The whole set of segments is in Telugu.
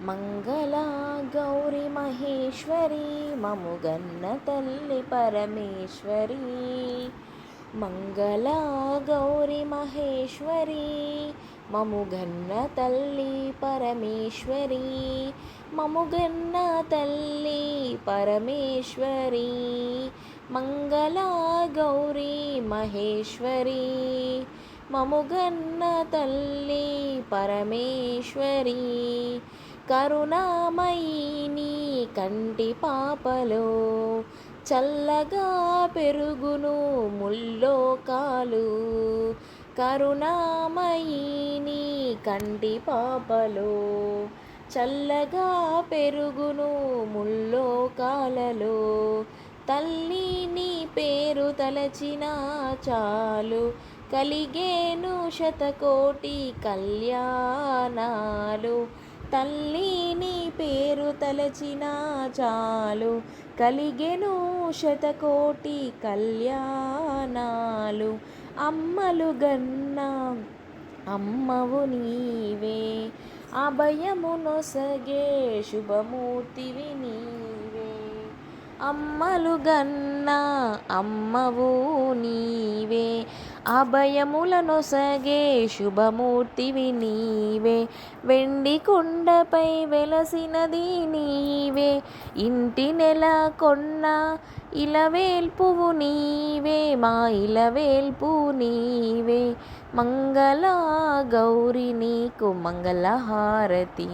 మంగళా గౌరి మహేశ్వరి మముగన్న తల్లి పరమేశ్వరి. మంగళా గౌరి మహేశ్వరి మముగన్న తల్లి పరమేశ్వరి. మముగన్న తల్లి పరమేశ్వరి మంగళా గౌరి మహేశ్వరి. మముగన్న తల్లి పరమేశ్వరి కరుణామయిని కంటి పాపలో చల్లగా పెరుగును ముల్లోకాలు. కరుణామయిని కంటి పాపలో చల్లగా పెరుగును ముల్లోకాలలో. తల్లి నీ పేరు తలచిన చాలు కలిగేను శతకోటి కళ్యాణాలు. తల్లి నీ పేరు తలచినా చాలు. కలిగెను శతకోటి కళ్యాణాలు. అమ్మలు గన్న అమ్మవు నీవే. అభయము నొసగే శుభమూర్తివి నీవే. అమ్మలు గన్న అమ్మవు నీ అభయములనొసగే శుభమూర్తివి నీవే వెండి కొండపై వెలసినది నీవే. ఇంటి నెల కొన్న ఇలవేల్పువు నీవే. మా ఇలవేల్పు నీవే. మంగళ గౌరి నీకు మంగళహారతి.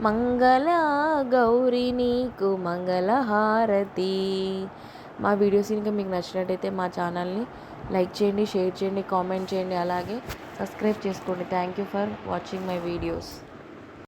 మంగళ గౌరి నీకు మంగళహారతి. మా వీడియోస్ ఇంకా మీకు నచ్చినట్టయితే మా ఛానల్ని లైక్ చేయండి షేర్ చేయండి కామెంట్ చేయండి అలాగే సబ్స్క్రైబ్ చేసుకోండి. Thank you for watching my videos